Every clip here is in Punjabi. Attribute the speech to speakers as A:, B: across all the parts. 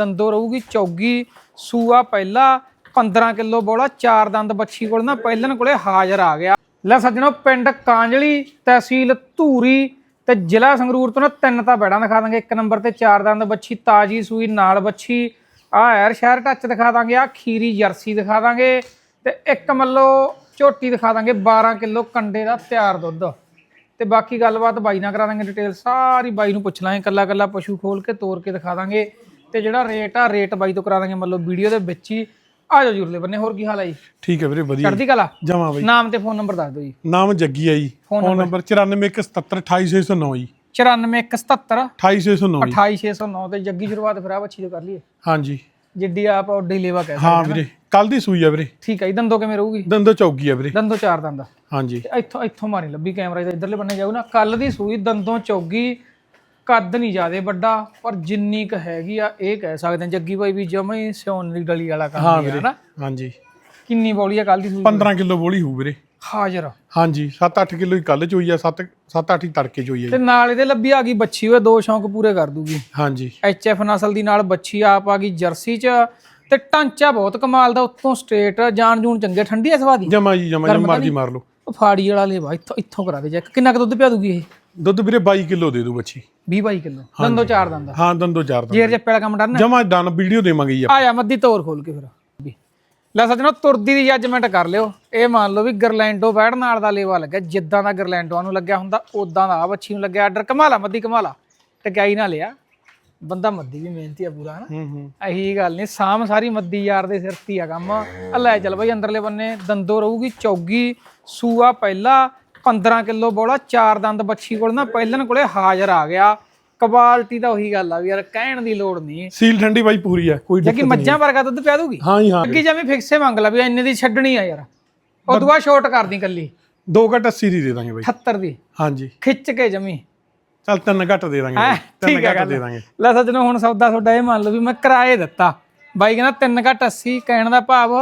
A: ਦੰਦੋ ਰਹੂਗੀ, ਚੌਗੀ, ਸੂਆ ਪਹਿਲਾ 15 ਕਿਲੋ ਬੋਲਾ, ਚਾਰ ਦੰਦ ਬੱਚੀ ਕੋਲ ਨਾ ਪਹਿਲਨ ਕੋਲੇ ਹਾਜ਼ਰ ਆ ਗਿਆ। ਲੈ ਸੱਜਣੋ, ਪਿੰਡ ਕਾਂਜਲੀ, ਤਹਿਸੀਲ ਧੂਰੀ ਤੇ ਜ਼ਿਲ੍ਹਾ ਸੰਗਰੂਰ ਤੋਂ ਨਾ ਤਿੰਨ ਤਾਂ ਬੈੜਾਂ ਦਿਖਾ ਦਾਂਗੇ। ਇੱਕ ਨੰਬਰ ਤੇ ਚਾਰ ਦੰਦ ਬੱਚੀ ਤਾਜੀ ਸੂਈ ਨਾਲ ਬੱਛੀ। ਆ ਐਰ ਸ਼ਹਿਰ ਟੱਚ ਦਿਖਾ ਦਾਂਗੇ ਆ ਖੀਰੀ ਜਰਸੀ ਦਿਖਾ ਦਾਂਗੇ ਤੇ ਇੱਕ ਮੱਲੋ ਝੋਟੀ ਦਿਖਾ ਦਾਂਗੇ 12 ਕਿਲੋ ਕੰਡੇ ਦਾ ਤਿਆਰ ਦੁੱਧ। ਤੇ ਬਾਕੀ ਗੱਲਬਾਤ ਬਾਈ ਨਾਲ ਕਰਾ ਦਾਂਗੇ ਡਿਟੇਲ ਸਾਰੀ ਬਾਈ ਨੂੰ ਪੁੱਛ ਲਾਂਗੇ ਕੱਲਾ ਕੱਲਾ ਪਸ਼ੂ ਖੋਲ ਕੇ ਤੋਰ ਕੇ ਦਿਖਾ ਦਾਂਗੇ। ਤੇ ਜਿਹੜਾ ਰੇਟ ਆ ਰੇਟ ਬਾਈ ਤੋਂ ਕਰਾ ਦਾਂਗੇ ਮਤਲਬ ਵੀਡੀਓ ਦੇ ਵਿੱਚ ਹੀ ਆ ਜਾਓ ਜੁਰਲੇ ਬੰਨੇ ਹੋਰ ਕੀ ਹਾਲ ਹੈ ਜੀ?
B: ਠੀਕ ਹੈ ਵੀਰੇ ਵਧੀਆ।
A: ਚੜ੍ਹਦੀ ਕਲਾ?
B: ਜਮਾ ਬਾਈ।
A: ਨਾਮ ਤੇ ਫੋਨ ਨੰਬਰ ਦੱਸ ਦਿਓ ਜੀ।
B: ਨਾਮ ਜੱਗੀ ਆ ਜੀ ਫੋਨ ਨੰਬਰ 9417728609 ਜੀ।
A: 94177
B: 28609 ਜੀ।
A: 28609 ਤੇ ਜੱਗੀ ਸ਼ੁਰੂਆਤ ਫਿਰ ਆ ਬੱਚੀ ਤੋਂ ਕਰ ਲਈਏ।
B: ਹਾਂਜੀ।
A: ਜਿੱਡੀ ਆਪ ਉੱਡੀ ਲੇਵਾ ਕਹਿ
B: ਹਾਂ ਵੀਰੇ ਕੱਲ ਦੀ ਸੂਈ ਆ ਵੀਰੇ।
A: ਠੀਕ ਹੈ ਜੀ ਦੰਦੋ ਕਿਵੇਂ ਰਹੂਗੀ?
B: ਦੰਦੋ ਚੌਗੀ ਆ ਵੀਰੇ।
A: ਦੰਦੋ ਚਾਰ ਦੰਦ
B: ਹਾਂਜੀ।
A: ਇੱਥੋਂ ਇੱਥੋਂ ਮਾਰੀ ਲੱਭੀ ਕੈਮਰਾ ਇਧਰਲੇ ਬੰਨੇ ਜਾਊ ਨਾ। ਕੱਲ ਦੀ ਸੂਈ ਦੰਦੋਂ ਚੌਗੀ ਕੱਦ ਨਹੀਂ ਜਿਆਦੇ ਵੱਡਾ ਪਰ ਜਿੰਨੀ ਕ ਹੈਗੀ ਆ ਇਹ ਕਹਿ ਸਕਦੇ ਹਾਂ ਜੱਗੀ ਭਾਈ ਵੀ ਜਮਾ ਹੀ ਸਿਉਣ ਦੀ ਗਲੀ ਵਾਲਾ ਕੰਮ
B: ਹਾਂ
A: ਨਾ
B: ਹਾਂਜੀ।
A: ਕਿੰਨੀ ਬੋਲੀ ਆ ਕੱਲ ਦੀ ਸੂਈ
B: 15 ਕਿਲੋ ਬੋਲੀ ਹੋਊ ਵੀਰੇ।
A: ਹਾਜ਼ਰ।
B: ਹਾਂਜੀ 7-8 ਕਿਲੋ ਹੀ ਕੱਲ ਚੋਈ ਆ 7 7-8 ਹੀ ਤੜਕੇ ਚੋਈ ਆ
A: ਤੇ
B: ਜੀ
A: ਨਾਲ ਇਹਦੇ ਲੱਭੀ ਆ ਗਈ ਬੱਚੀ ਹੋਏ ਦੋ ਸ਼ੌਂਕ ਪੂਰੇ ਕਰ ਦੂਗੀ।
B: ਹਾਂਜੀ।
A: ਐਚ ਐਫ ਨਸਲ ਦੀ ਨਾਲ ਬੱਚੀ ਆਪ ਆ ਗਈ ਜਰਸੀ ਚ ਤੇ ਟਾਂਚਾ ਬਹੁਤ ਕਮਾਲ ਦਾ ਉੱਤੋਂ ਸਟ੍ਰੇਟ ਜਾਨ ਜੂਨ ਚੰਗੇ ਠੰਡੀ ਐ ਸਵਾ ਦੀ
B: ਜਮਾ ਜੀ ਜਮਾ ਜਮਾ ਮਰਜ਼ੀ ਮਾਰ ਲਓ।
A: ਫਾੜੀ ਵਾਲਾ ਲੇਵਾ ਇੱਥੋਂ ਇੱਥੋਂ ਕਰਾ ਦੇ ਚੈੱਕ ਕਿੰਨਾ ਕੁ ਦੁੱਧ ਪਿਆ ਦੂਗੀ ਇਹ?
B: ਦੁੱਧ ਵੀਰੇ 22 ਕਿਲੋ ਦੇ ਦੂ ਬੱਚੀ।
A: 20 22 ਕਿਲੋ। ਦੰਦੋ ਚਾਰ ਦੰਦਾ।
B: ਹਾਂ ਦੰਦੋ ਚਾਰ ਦਾ
A: ਜੇਰ ਜੱਪੇ ਵਾਲਾ ਕੰਮ ਡਨ
B: ਜਮਾ ਡਨ ਵੀਡੀਓ ਦੇਵਾਂਗੇ ਜੀ।
A: ਆਇਆ ਮੱਦੀ ਤੋਰ ਖੋਲ ਕੇ ਫਿਰ। ਲੈ ਸੱਜਣੋ ਤੁਰਦੀ ਦੀ ਜੱਜਮੈਂਟ ਕਰ ਲਿਓ। ਇਹ ਮੰਨ ਲਓ ਵੀ ਗਰਲੈਂਡੋ ਬੈੜ ਨਾਲ ਦਾ ਲੇਵਾ ਲੱਗਿਆ ਜਿੱਦਾਂ ਦਾ ਗਰਲੈਂਡੋ ਨੂੰ ਲੱਗਿਆ ਹੁੰਦਾ ਉਦਾਂ ਦਾ ਆ ਬੱਚੀ ਨੂੰ ਲੱਗਿਆ। ਆਰਡਰ ਕਮਾਲਾ ਮੱਦੀ ਕਮਾਲਾ। ਟਕਾਈ ਨਾ ਲਿਆ। ਬੰਦਾ ਮੱਦੀ ਵੀ ਮਿਹਨਤੀ ਆ ਪੂਰਾ ਹਨਾ?
B: ਹੂੰ ਹੂੰ।
A: ਇਹੀ ਗੱਲ ਨਹੀਂ ਸਾਮ ਸਾਰੀ ਮੱਦੀ ਯਾਰ ਦੇ ਸਿਰ ਤੇ ਆ ਕੰਮ। ਆ ਲੈ ਚੱਲ ਬਈ ਅੰਦਰਲੇ ਬੰਨੇ ਦੰਦੋ ਰਹੂਗੀ ਚੌਗੀ ਸੂਆ ਪਹਿਲਾ 15 ਕਿਲੋ ਬੋਲਾ ਚਾਰ ਦੰਦ ਬੱਚੀ ਕੋਲ ਨਾ ਪਹਿਲਨ ਕੋਲੇ ਹਾਜ਼ਰ ਆ ਗਿਆ। ਕੁਆਲਿਟੀ ਤਾਂ ਉਹੀ ਗੱਲ ਆ ਵੀ ਯਾਰ ਕਹਿਣ ਦੀ ਲੋੜ ਨਹੀਂ।
B: ਸੀਲ ਠੰਡੀ ਬਾਈ ਪੂਰੀ ਆ ਕੋਈ
A: ਜੇ ਕਿ ਮੱਝਾਂ ਵਰਗਾ ਦੁੱਧ ਪਿਆ ਦੂਗੀ?
B: ਹਾਂ ਜੀ ਹਾਂ।
A: ਅੱਗੇ ਜਿਵੇਂ ਫਿਕਸੇ ਮੰਗ ਲਾ ਵੀ ਇੰਨੇ ਦੀ ਛੱਡਣੀ ਆ ਯਾਰ। ਉਹ ਦੁਆ ਸ਼ੋਰਟ ਕਰਦੀ ਕੱਲੀ।
B: 2 ਘਟ 80 ਦੀ ਦੇ ਦਾਂਗੇ ਬਾਈ।
A: 78 ਦੀ।
B: ਹਾਂਜੀ
A: ਖਿੱਚ ਕੇ ਜਮੀ।
B: ਚੱਲ ਤਿੰਨ ਘੱਟ ਦੇ ਦਾਂਗੇ ਤਿੰਨ ਘੱਟ ਦੇ ਦਾਂਗੇ।
A: ਲੈ ਸੱਜਣੋ ਹੁਣ ਸੌਦਾ ਤੁਹਾਡਾ ਇਹ ਮੰਨ ਲਓ ਵੀ ਮੈਂ ਕਿਰਾਏ ਦਿੱਤਾ। ਬਾਈ ਕਹਿੰਦਾ 3 ਘੱਟ 80 ਕਹਿਣ ਦਾ ਭਾਵ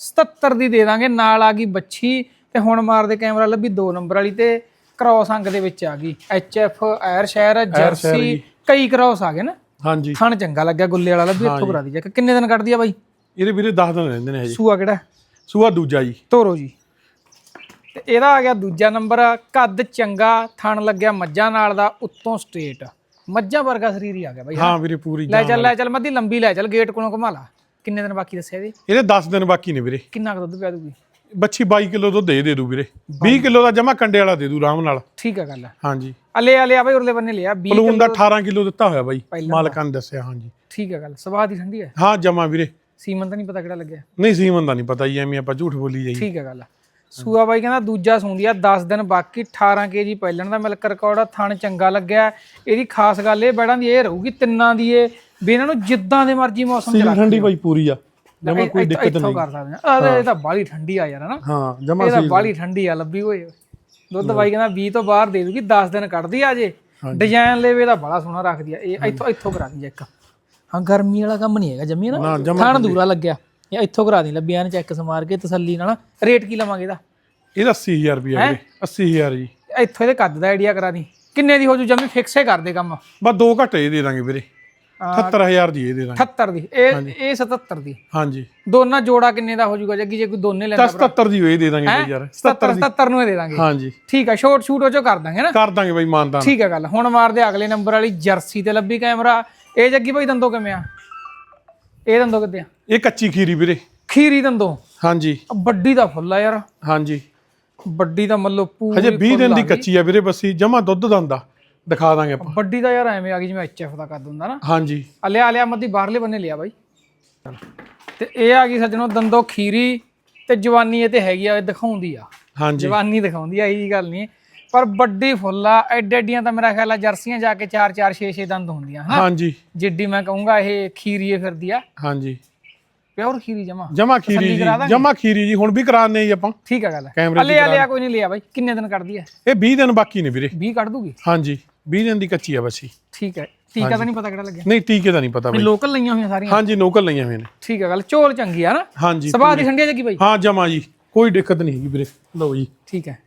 A: 77 ਦੀ ਦੇ ਦਾਂਗੇ ਨਾਲ ਆ ਗਈ ਬੱਚੀ ਤੇ ਹੁਣ ਮਾਰਦੇ ਕੈਮਰਾ ਲੱਭੀ 2 ਨੰਬਰ ਵਾਲੀ ਤੇ ਕ੍ਰੋਸ ਅੰਗ ਦੇ ਵਿੱਚ ਆ ਗਈ। ਐਚ ਐਫ ਐਰ ਸ਼ਹਿਰ ਜਰਸੀ ਕਈ ਕ੍ਰੋਸ ਆ ਗਏ ਨਾ।
B: ਹਾਂਜੀ।
A: ਥਣ ਚੰਗਾ ਲੱਗਿਆ ਗੁੱਲੇ ਵਾਲਾ ਲੱਭੀ ਇੱਥੋਂ ਕਰਾ ਦੀ ਜਾ ਕਿੰਨੇ ਦਿਨ ਕੱਢਦੀ ਆ ਬਾਈ?
B: ਇਹਦੇ ਵੀਰੇ 10 ਦਿਨ ਰਹਿੰਦੇ ਨੇ ਹਜੇ।
A: ਸੂਆ ਕਿਹੜਾ?
B: ਸੂਆ ਦੂਜਾ ਜੀ।
A: ਤੋਰੋ ਜੀ। ਤੇ ਇਹਦਾ ਆ ਗਿਆ ਦੂਜਾ ਨੰਬਰ ਕੱਦ ਚੰਗਾ ਥਣ ਲੱਗਿਆ ਮੱਝਾਂ ਨਾਲ ਦਾ ਉੱਤੋਂ ਸਟ੍ਰੇਟ ਮੱਝਾਂ ਵਰਗਾ ਸਰੀਰ ਹੀ ਆ ਗਿਆ ਬਾਈ
B: ਹਾਂ ਵੀਰੇ ਪੂਰੀ
A: ਲੈ ਚੱਲ ਲੈ ਚੱਲ ਮੱਦੀ ਲੰਬੀ ਲੈ ਚੱਲ ਗੇਟ ਕੋਲੋਂ ਘੁਮਾ ਲਾ। ਕਿੰਨੇ ਦਿਨ ਬਾਕੀ ਦੱਸਿਆ ਇਹਦੇ?
B: ਇਹਦੇ 10 ਦਿਨ ਬਾਕੀ ਨੇ ਵੀਰੇ।
A: ਕਿੰਨਾ ਕੁ ਦੁੱਧ ਪਿਆ ਦੂਗੀ?
B: ਬੱਚੀ 22 ਕਿਲੋ ਦੁੱਧ ਦੇ ਦੇ ਦੂ ਵੀਰੇ। 20 ਕਿਲੋ। ਦਾ ਜਮਾ ਕੰਡੇ ਵਾਲਾ ਦੇ ਦੂ ਆਰਾਮ ਨਾਲ।
A: ਠੀਕ ਆ ਗੱਲ।
B: ਹਾਂਜੀ।
A: ਅਲੇ ਅਲੇ ਆ ਬਾਈ ਉਰਲੇ ਬੰਨੇ ਲਿਆ। 20
B: ਪਲੂਨ ਦਾ 18 ਕਿਲੋ ਦਿੱਤਾ ਹੋਇਆ ਬਾਈ ਮਾਲਕਾਂ ਨੇ ਦੱਸਿਆ ਹਾਂਜੀ।
A: ਠੀਕ ਆ ਗੱਲ ਸਵਾਦ ਹੀ ਠੰਡੀ ਹੈ
B: ਹਾਂ ਜਮਾ ਵੀਰੇ।
A: ਸੀਮਨ ਤਾਂ ਨਹੀਂ ਪਤਾ ਕਿਹੜਾ ਲੱਗਿਆ।
B: ਨਹੀਂ ਸੀਮਨ ਦਾ ਨਹੀਂ ਪਤਾ ਜੀ ਐਵੇਂ ਆਪਾਂ ਝੂਠ ਬੋਲੀ ਜਾਈ
A: ਠੀਕ ਆ ਗੱਲ। ਸੂਆ ਬਾਈ ਕਹਿੰਦਾ ਦੂਜਾ ਸੂੰਦੀ ਆ 10 ਦਿਨ ਬਾਕੀ 18 ਕੇਜੀ ਪਹਿਲਣ ਦਾ ਮਿਲਕ ਰਿਕਾਰਡ ਆ ਥਣ ਚੰਗਾ ਲੱਗਿਆ। ਇਹਦੀ ਖਾਸ ਗੱਲ ਇਹ ਬੈੜਾਂ ਦੀ ਇਹ ਰਹੂਗੀ ਤਿੰਨਾਂ ਦੀ ਇਹ ਵੀ ਇਹਨਾਂ ਨੂੰ ਜਿੱਦਾਂ ਦੇ ਮਰਜ਼ੀ ਮੌਸਮ ਚ
B: ਸੀਲ ਠੰਡੀ ਬਾਈ ਪੂਰੀ ਆ। ਜਮਾ ਕੋਈ ਦਿੱਕਤ ਨਹੀਂ।
A: ਕਰ ਸਕਦੇ ਆ ਇਹ ਤਾਂ ਬਾਲੀ ਠੰਡੀ ਆ ਯਾਰ ਹਨਾ?
B: ਹਾਂ ਜਮਾ
A: ਇਹ ਤਾਂ ਬਾਲੀ ਠੰਡੀ ਆ ਲੱਭੀ ਹੋਏ ਦੁੱਧ ਬਾਈ ਕਹਿੰਦਾ 20 ਤੋਂ ਬਾਹਰ ਦੇ ਦੂਗੀ 10 ਦਿਨ ਕੱਢਦੀ ਆ ਜੇ। ਡਿਜ਼ਾਈਨ ਲੈਵੇ ਦਾ ਬੜਾ ਸੋਹਣਾ ਰੱਖਦੀ ਆ। ਇਹ ਇੱਥੋਂ ਇੱਥੋਂ ਕਰਾ ਦੀ ਇੱਕ। ਹਾਂ ਗਰਮੀ ਵਾਲਾ ਕੰਮ ਨਹੀਂ ਹੈਗਾ ਜੰਮੀ ਨਾ। ਥਾਣ ਦੂਰਾ ਲੱਗਿਆ। ਇਹ ਇੱਥੋਂ ਕਰਾ ਦੀ ਲੱਭਿਆ ਨੇ ਚੈੱਕ ਸਮਾਰ ਕੇ ਤਸੱਲੀ ਨਾਲ। ਰੇਟ ਕੀ ਲਵਾਂਗੇ ਇਹਦਾ?
B: ਇਹਦਾ 80000 ਰੁਪਏ ਵੀਰੇ 80000 ਜੀ।
A: ਇੱਥੋਂ ਇਹਦੇ ਕੱਦ ਦਾ ਆਈਡੀਆ ਕਰਾ ਦੀ। ਕਿੰਨੇ ਦੀ ਹੋ ਜੂ ਜੰਮੀ ਫਿਕਸੇ ਕਰ ਦੇ ਕੰਮ।
B: ਬਸ ਦੋ ਘੱਟ ਇਹ ਦੇ ਦਾਂਗੇ ਵੀਰੇ। 78000 ਦੀ ਇਹ ਦੇ ਦਾਂਗੇ
A: 78 ਦੀ। ਇਹ ਇਹ 77 ਦੀ।
B: ਹਾਂਜੀ।
A: ਦੋਨਾਂ ਜੋੜਾ ਕਿੰਨੇ ਦਾ ਹੋ ਜੂਗਾ? ਜੱਗੀ ਜੇ ਕੋਈ ਦੋਨੇ ਲੈਂਦਾ
B: 77 ਦੀ ਇਹ ਦੇ ਦਾਂਗੇ ਬਾਈ ਯਾਰ।
A: 77 77 ਨੂੰ ਇਹ ਦੇ ਦਾਂਗੇ।
B: ਹਾਂਜੀ।
A: ਠੀਕ ਆ ਸ਼ੋਰਟ ਸ਼ੂਟ ਉਹ ਚੋਂ ਕਰ ਦਾਂਗੇ ਨਾ।
B: ਕਰ ਦਾਂਗੇ ਬਾਈ ਮਾਨਦਾਨ।
A: ਠੀਕ ਹੈ ਗੱਲ। ਹੁਣ ਮਾਰਦੇ ਅਗਲੇ ਨੰਬਰ ਵਾਲੀ ਜਰਸੀ ਤੇ ਲੱਭੀ ਕੈਮਰਾ। ਇਹ ਜੱਗੀ ਭਾਈ ਦੰਦੋ ਕਿਵੇਂ ਆ? ਇਹ ਦੰਦੋ ਕਿੱਦੇ ਆ?
B: ਇਹ ਕੱਚੀ ਖੀਰੀ ਵੀਰੇ।
A: ਖੀਰੀ ਦੰਦੋ।
B: ਹਾਂਜੀ।
A: ਆ ਵੱਡੀ ਦਾ ਫੁੱਲ ਆ ਯਾਰ।
B: ਹਾਂਜੀ।
A: ਵੱਡੀ ਦਾ ਮੱਲੋ ਪੂਰੀ
B: ਹਜੇ 20 ਦਿਨ ਦੀ ਕੱਚੀ ਆ ਵੀਰੇ ਬੱਸੀ ਜਮਾ ਦੁੱਧ ਦੰਦਾ ਦਿਖਾ ਦਾਂਗੇ ਆਪਾਂ।
A: ਵੱਡੀ ਦਾ ਯਾਰ ਐਵੇਂ ਆ ਗਈ ਜਿਵੇਂ ਐਚਐਫ ਦਾ ਕੱਦ ਹੁੰਦਾ ਨਾ।
B: ਹਾਂਜੀ।
A: ਆ ਲਿਆ ਲਿਆ ਮੱਦੀ ਬਾਹਰਲੇ ਬੰਨੇ ਲਿਆ ਬਾਈ। ਤੇ ਇਹ ਆ ਗਈ ਸੱਜਣੋ ਦੰਦੋ ਖੀਰੀ ਤੇ ਜਵਾਨੀ ਇਹ ਤੇ ਹੈਗੀ ਆ ਇਹ ਦਿਖਾਉਂਦੀ ਆ।
B: ਹਾਂਜੀ।
A: ਜਵਾਨੀ ਦਿਖਾਉਂਦੀ ਆ ਇਹੀ ਗੱਲ ਨਹੀਂ। ਪਰ ਵੱਡੀ ਫੁੱਲ ਆ ਐਡੇ ਐਡੀਆਂ ਤਾਂ ਮੇਰਾ ਖਿਆਲ ਆ ਜਰਸੀਆਂ ਜਾ ਕੇ 4 4 6 6 ਦੰਦ ਹੁੰਦੀਆਂ ਹਨਾ?
B: ਹਾਂਜੀ।
A: ਜਿੱਡੀ ਮੈਂ ਕਹੂੰਗਾ ਇਹ ਖੀਰੀਏ ਫਿਰਦੀ ਆ।
B: ਹਾਂਜੀ।
A: ਪਿਓਰ ਖੀਰੀ ਜਮਾ।
B: ਜਮਾ ਖੀਰੀ ਜੀ। ਜਮਾ ਖੀਰੀ ਜੀ। ਹੁਣ ਵੀ ਕਰਾਣੇ ਜੀ ਆਪਾਂ।
A: ਠੀਕ ਆ ਗੱਲ।
B: ਕੈਮਰੇ
A: ਅਲੇ ਲਿਆ ਕੋਈ ਨਹੀਂ ਲਿਆ ਬਾਈ। ਕਿੰਨੇ ਦਿਨ ਕੱਢਦੀ ਹੈ
B: ਇਹ 20 ਦਿਨ ਬਾਕੀ ਨੇ ਵੀਰੇ।
A: 20 ਕੱਢ ਦੂਗੀ?
B: ਹਾਂਜੀ। 20 ਦਿਨ ਦੀ ਕੱਚੀ ਆ ਬੱਸੀ
A: ਠੀਕ ਹੈ। ਟੀਕਾ ਤਾਂ ਨਹੀਂ ਪਤਾ ਕਿਹੜਾ ਲੱਗਿਆ।
B: ਨਹੀਂ ਟੀਕੇ ਦਾ ਨਹੀਂ ਪਤਾ ਬਾਈ।
A: ਲੋਕਲ ਲਈਆਂ ਹੋਈਆਂ ਸਾਰੀਆਂ।
B: ਹਾਂਜੀ ਨੋਕਲ ਲਈਆਂ ਹੋਈਆਂ ਨੇ।
A: ਠੀਕ ਹੈ ਗੱਲ ਚੋਲ ਚੰਗੀ ਆ ਨਾ?
B: ਹਾਂਜੀ
A: ਸਭਾ ਦੀ ਠੰਡੀ ਜੱਗੀ ਬਾਈ?
B: ਹਾਂ ਜਮਾ ਜੀ। ਕੋਈ ਦਿੱਕਤ ਨਹੀਂ ਹੈਗੀ ਵੀਰੇ। ਲਓ ਜੀ।
A: ਠੀਕ ਹੈ।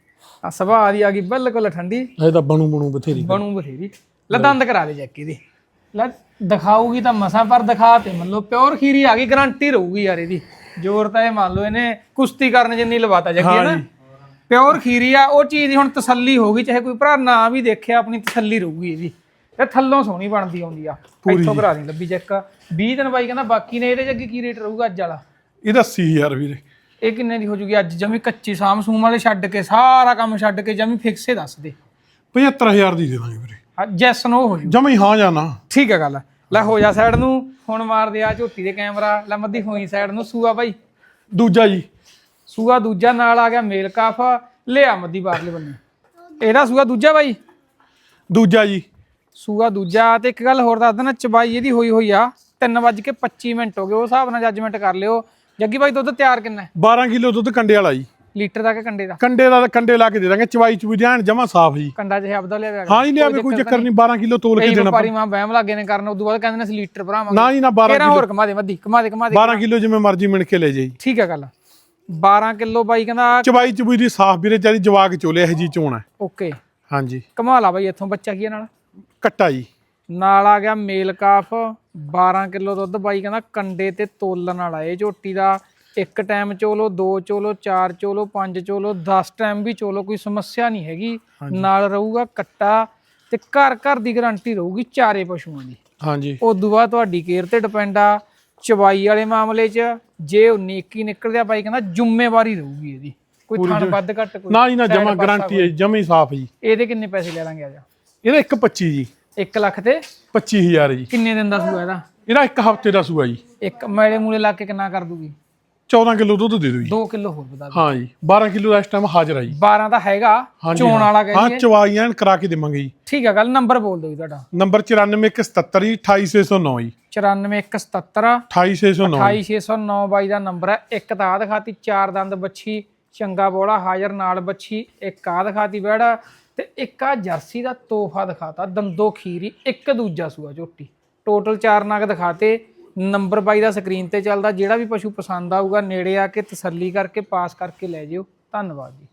A: ਆ ਸਭਾ ਦੀ ਆ ਗਈ ਬਿਲਕੁਲ ਠੰਡੀ।
B: ਇਹ ਤਾਂ ਬਣੂ ਬਣੂ ਬਥੇਰੀ।
A: ਬਣੂ ਬਥੇਰੀ। ਲੈ ਦੰਦ ਕਰਾ ਦੇ ਜੱਕੀ ਦੀ ਲੈ ਦਿਖਾਊਗੀ ਤਾਂ ਮਸਾਂ ਪਰ ਦਿਖਾ ਤੇ ਮੰਨ ਲਓ ਪਿਓਰ ਖੀਰੀ ਆ ਗਈ ਗਾਰੰਟੀ ਰਹੂਗੀ ਯਾਰ ਇਹਦੀ। ਜ਼ੋਰ ਤਾਂ ਇਹ ਮੰਨ ਲਓ ਇਹਨੇ ਕੁਸ਼ਤੀ ਕਰਨ ਜਿੰਨੀ ਲਵਾਤਾ ਜੱਗੀ ਹੈ ਨਾ। ਪਿਓਰ ਖੀਰੀ ਆ ਉਹ ਚੀਜ਼ ਦੀ ਹੁਣ ਤਸੱਲੀ ਹੋ ਗਈ ਚਾਹੇ ਕੋਈ ਭਰਾ ਨਾ ਵੀ ਦੇਖਿਆ ਆਪਣੀ ਤਸੱਲੀ ਰਹੂਗੀ ਇਹਦੀ। ਇਹ ਥੱਲੋਂ ਸੋਹਣੀ ਬਣਦੀ ਆਉਂਦੀ ਆ। ਇੱਥੋਂ ਕਰਾ ਦੀ ਲੱਭੀ ਚੈੱਕ 20 ਦਿਨ ਬਾਈ ਕਹਿੰਦਾ ਬਾਕੀ ਨੇ ਇਹਦੇ ਚ ਅੱਗੇ ਕੀ ਰੇਟ ਰਹੂਗਾ ਅੱਜ ਵਾਲਾ?
B: ਇਹਦਾ 80000 ਵੀਰੇ।
A: ਇਹ ਕਿੰਨੇ ਦੀ ਹੋ ਜੂਗੀ ਅੱਜ? ਜਮੀ ਕੱਚੀ ਸਾਮ ਸੂਮ ਵਾਲੇ ਛੱਡ ਕੇ ਸਾਰਾ ਕੰਮ ਛੱਡ ਕੇ ਜਮੀ ਫਿਕਸੇ ਦੱਸ ਦੇ।
B: 75000 ਦੀ ਦੇ ਦਾਂਗੇ ਵੀਰੇ।
A: ਜੈਸ ਨੋ ਹੋ ਜੂ।
B: ਜਮਾ ਹੀ ਹਾਂ ਜਾਂ ਨਾ।
A: ਠੀਕ ਹੈ ਗੱਲ ਲੈ ਹੋ ਜਾ ਸਾਈਡ ਨੂੰ ਹੁਣ ਮਾਰ ਦੇ ਆ ਝੋਟੀ ਦੇ ਕੈਮਰਾ ਲੈ ਮੱਦੀ ਹੋਈ ਸਾਈਡ ਨੂੰ ਸੂਆ ਬਾਈ।
B: ਦੂਜਾ ਜੀ।
A: ਸੂਆ ਦੂਜਾ ਨਾਲ ਆ ਗਿਆ ਮੇਲ ਕਾਫ ਲਿਆ ਮੱਦੀ ਬਾਹਰਲੇ ਬੰਨੇ। ਇਹਦਾ ਸੂਆ ਦੂਜਾ ਬਾਈ?
B: ਦੂਜਾ ਜੀ।
A: ਸੂਆ ਦੂਜਾ ਤੇ ਇੱਕ ਗੱਲ ਹੋਰ ਦੱਸ ਦੇਣਾ ਚਬਾਈ ਇਹਦੀ ਹੋਈ ਹੋਈ ਆ 3:25 ਮਿੰਟ ਹੋ ਗਏ ਉਸ ਹਿਸਾਬ ਨਾਲ ਜੱਜਮੈਂਟ ਕਰ ਲਿਓ। ਜੱਗੀ ਬਾਈ ਦੁੱਧ ਤਿਆਰ ਕਿੰਨਾ ਹੈ?
B: 12 ਕਿਲੋ ਦੁੱਧ ਕੰਡੇ ਵਾਲਾ ਜੀ।
A: ਲੀਟਰ ਦਾ ਕਿ ਕੰਡੇ ਦਾ?
B: ਕੰਡੇ ਦਾ ਕੰਡੇ ਲਾ ਕੇ ਦੇ ਦਾਂਗੇ ਚਵਾਈ ਚੁਈ ਜਾਣ ਜਮਾ ਸਾਫ਼ ਜੀ।
A: ਕੰਡਾ ਜਿਹਾ ਆਪਦਾ ਲਿਆ
B: ਹਾਂ ਜੀ ਲਿਆ ਕੋਈ ਚੱਕਰ ਨਹੀਂ। 12 ਕਿਲੋ ਤੋਲ ਕੇ ਦੇਣਾ
A: ਵਪਾਰੀ ਮਾਂ ਬਹਿਮ ਲੱਗੇ ਨੇ ਕਰਨ ਉਦੋਂ ਬਾਅਦ ਕਹਿੰਦੇ ਨੇ ਅਸੀਂ ਲੀਟਰ ਭਰਾਵਾਂਗੇ।
B: ਨਾ ਜੀ ਨਾ 12
A: ਕਿਹੜਾ ਹੋਰ ਕਮਾ ਦੇ ਮੱਦੀ ਕਮਾ ਦੇ ਕਮਾ ਦੇ।
B: 12 ਕਿਲੋ ਜਿਵੇਂ ਮਰਜ਼ੀ ਮਿਣ ਕੇ ਲੈ ਜਾਈ।
A: ਠੀਕ ਹੈ ਗੱਲ। 12 ਕਿਲੋ ਬਾਈ ਕਹਿੰਦਾ
B: ਚਵਾਈ ਚੁਈ ਦੀ ਸਾਫ਼ ਵੀਰੇ ਚਾਰੀ ਜਵਾਕ ਚੋਲੇ ਇਹ ਜੀ ਚੋਣਾ
A: ਓਕੇ।
B: ਹਾਂਜੀ।
A: ਕਮਾ ਲਾ ਬਾਈ ਇੱਥੋਂ ਬੱਚਾ ਕੀ ਹੈ ਨਾਲ?
B: ਕੱਟਾ ਜੀ।
A: ਨਾਲ ਆ ਗਿਆ ਮੇਲ ਕਾਫ 12 ਕਿਲੋ ਦੁੱਧ ਬਾਈ ਕਹਿੰਦਾ ਕੰਡੇ ਤੇ ਤੋਲਣ ਵਾਲਾ ਇਹ ਝੋਟੀ ਦਾ ਇੱਕ ਟਾਈਮ ਚੋਲੋ ਦੋ ਚੋਲੋ ਚਾਰ ਚੋਲੋ ਪੰਜ ਚੋਲੋ 10 ਟਾਈਮ ਵੀ ਚੋਲੋ ਕੋਈ ਸਮੱਸਿਆ ਨਹੀਂ ਹੈਗੀ। ਨਾਲ ਰਹੂਗਾ ਕੱਟਾ ਤੇ ਘਰ ਘਰ ਦੀ ਗਾਰੰਟੀ ਰਹੂਗੀ ਚਾਰੇ ਪਸ਼ੂਆਂ ਦੀ।
B: ਹਾਂਜੀ।
A: ਉਦੋਂ ਬਾਅਦ ਤੁਹਾਡੀ ਕੇਅਰ ਤੇ ਡਿਪੈਂਡ ਆ। ਚਵਾਈ ਵਾਲੇ ਮਾਮਲੇ 'ਚ ਜੇ 19 21 ਨਿਕਲਦਿਆ ਬਾਈ ਕਹਿੰਦਾ ਜ਼ਿੰਮੇਵਾਰੀ ਰਹੂਗੀ ਇਹਦੀ। ਕੋਈ ਥਣ ਵੱਧ ਘੱਟ ਕੋਈ
B: ਨਾ ਜੀ ਨਾ ਜਮਾ ਗਾਰੰਟੀ ਹੈ ਜਮਾ ਸਾਫ਼ ਜੀ।
A: ਇਹਦੇ ਕਿੰਨੇ ਪੈਸੇ ਲੈ ਲਾਂਗੇ ਆ ਜਾ
B: ਇਹਦਾ 125 ਜੀ।
A: 1 ਲੱਖ ਤੇ
B: 25000 ਜੀ।
A: ਕਿੰਨੇ ਦਿਨ ਦਾ ਸੂਆ ਇਹਦਾ?
B: ਇਹਦਾ ਇੱਕ ਹਫ਼ਤੇ ਦਾ ਸੂਆ ਜੀ।
A: ਇੱਕ ਮੈਲੇ ਮੂਲੇ ਲਾ ਕੇ ਕਿੰਨਾ ਕਰ ਦੂਗੀ?
B: 14 ਕਿਲੋ ਦੁੱਧ ਦੇ ਦਿਓ ਜੀ।
A: 2 ਕਿਲੋ ਹੋਰ ਵਧਾ ਦੇ
B: ਹਾਂ ਜੀ 12 ਕਿਲੋ ਇਸ ਟਾਈਮ ਹਾਜ਼ਰ ਆ ਜੀ।
A: 12 ਤਾਂ ਹੈਗਾ ਚੋਣ ਵਾਲਾ
B: ਹਾਂ
A: ਕਹਿੰਦੇ
B: ਚਵਾਈ ਐਨ ਕਰਾ ਕੇ ਦੇਵਾਂਗੇ ਜੀ।
A: ਠੀਕ ਹੈ ਗੱਲ ਨੰਬਰ ਬੋਲ ਦਿਓ ਜੀ ਤੁਹਾਡਾ।
B: ਨੰਬਰ 94177 ਜੀ 28609 ਜੀ।
A: 94177
B: 28609
A: 28609 ਬਾਈ ਦਾ ਨੰਬਰ ਹੈ। ਇੱਕ ਤਾਂ ਆ ਦਿਖਾਤੀ ਚਾਰ ਦੰਦ ਬੱਛੀ ਚੰਗਾ ਬੋਲਾ ਹਾਜ਼ਰ ਨਾਲ ਬੱਛੀ ਇੱਕ ਆ ਦਿਖਾਤੀ ਬੈੜਾ ਤੇ ਇੱਕ ਆ ਜਰਸੀ ਦਾ ਤੋਹਫਾ ਦਿਖਾਤਾ ਦੰਦੋ ਖੀਰੀ ਇੱਕ ਦੂਜਾ ਸੂਆ ਝੋਟੀ। ਟੋਟਲ ਚਾਰ ਨਗ ਦਿਖਾਤੇ। ਨੰਬਰ ਬਾਈ ਦਾ ਸਕਰੀਨ ਤੇ ਚੱਲਦਾ, ਜਿਹੜਾ ਵੀ ਪਸ਼ੂ ਪਸੰਦ ਆਊਗਾ, ਨੇੜੇ ਆ ਕੇ ਤਸੱਲੀ ਕਰਕੇ, ਪਾਸ ਕਰਕੇ ਲੈ ਜਿਓ। ਧੰਨਵਾਦ ਜੀ।